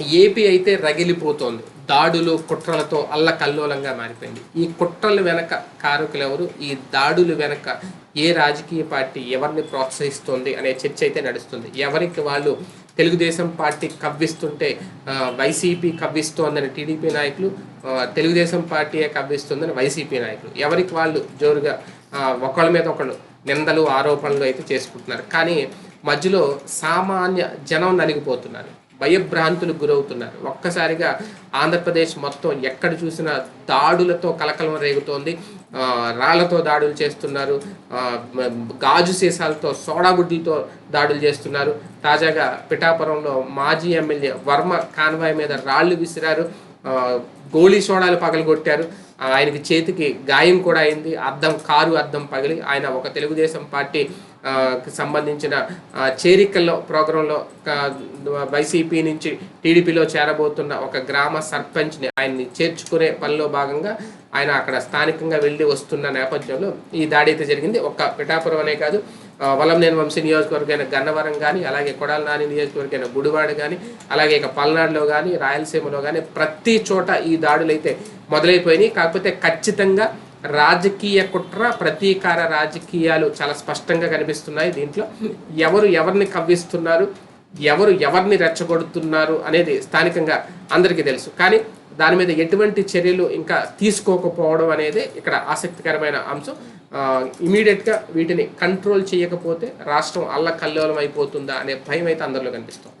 AP అయితే రగిలిపోతోంది. దాడులు కుట్రలతో అల్లకల్లోలంగా మారిపోయింది. ఈ కుట్రల వెనక కారకులు ఎవరు ఈ దాడులు వెనక ఏ రాజకీయ పార్టీ ఎవరిని ప్రోత్సహిస్తోంది అనే చర్చ అయితే నడుస్తుంది. ఎవరికి వాళ్ళు తెలుగుదేశం పార్టీ కవ్విస్తుంటే వైసీపీ కవ్విస్తోందని టీడీపీ నాయకులు తెలుగుదేశం పార్టీయే కవ్విస్తుందని వైసీపీ నాయకులు. ఎవరికి వాళ్ళు జోరుగా ఒకళ్ళ మీద ఒకళ్ళు నిందలు ఆరోపణలు అయితే చేసుకుంటున్నారు. కానీ మధ్యలో సామాన్య జనం నలిగిపోతున్నారు. భయభ్రాంతులకు గురవుతున్నారు. ఒక్కసారిగా ఆంధ్రప్రదేశ్ మొత్తం ఎక్కడ చూసినా దాడులతో కలకలం రేగుతోంది. రాళ్ళతో దాడులు చేస్తున్నారు. గాజు సీసాలతో సోడాగుడ్లతో దాడులు చేస్తున్నారు. తాజాగా పిఠాపురంలో మాజీ ఎమ్మెల్యే వర్మ కాన్వాయ్ మీద రాళ్ళు విసిరారు. గోళీ సోడాలు పగలగొట్టారు. ఆయనకి చేతికి గాయం కూడా అయింది. అద్దం కారు అద్దం పగిలి ఆయన ఒక తెలుగుదేశం పార్టీ సంబంధించిన చేరికల్లో ప్రోగ్రాంలో వైసీపీ నుంచి టీడీపీలో చేరబోతున్న ఒక గ్రామ సర్పంచ్ని ఆయన్ని చేర్చుకునే పనిలో భాగంగా ఆయన అక్కడ స్థానికంగా వెళ్ళి వస్తున్న నేపథ్యంలో ఈ దాడి అయితే జరిగింది. ఒక్క పిఠాపురం అనే కాదు వలంనేని వంశీ నియోజకవర్గమైన గన్నవరం కానీ అలాగే కొడాల నాని నియోజకవర్గమైన గుడివాడ కానీ అలాగే ఇక పల్నాడులో కానీ రాయలసీమలో కానీ ప్రతి చోట ఈ దాడులు అయితే మొదలైపోయినాయి. కాకపోతే ఖచ్చితంగా రాజకీయ కుట్ర ప్రతీకార రాజకీయాలు చాలా స్పష్టంగా కనిపిస్తున్నాయి. దీంట్లో ఎవరు ఎవరిని కవ్విస్తున్నారు ఎవరు ఎవరిని రెచ్చగొడుతున్నారు అనేది స్థానికంగా అందరికీ తెలుసు. కానీ దాని మీద ఎటువంటి చర్యలు ఇంకా తీసుకోకపోవడం అనేది ఇక్కడ ఆసక్తికరమైన అంశం. ఇమీడియట్గా వీటిని కంట్రోల్ చేయకపోతే రాష్ట్రం అల్లకల్లోలం అయిపోతుందా అనే భయం అయితే అందరిలో కనిపిస్తుంది.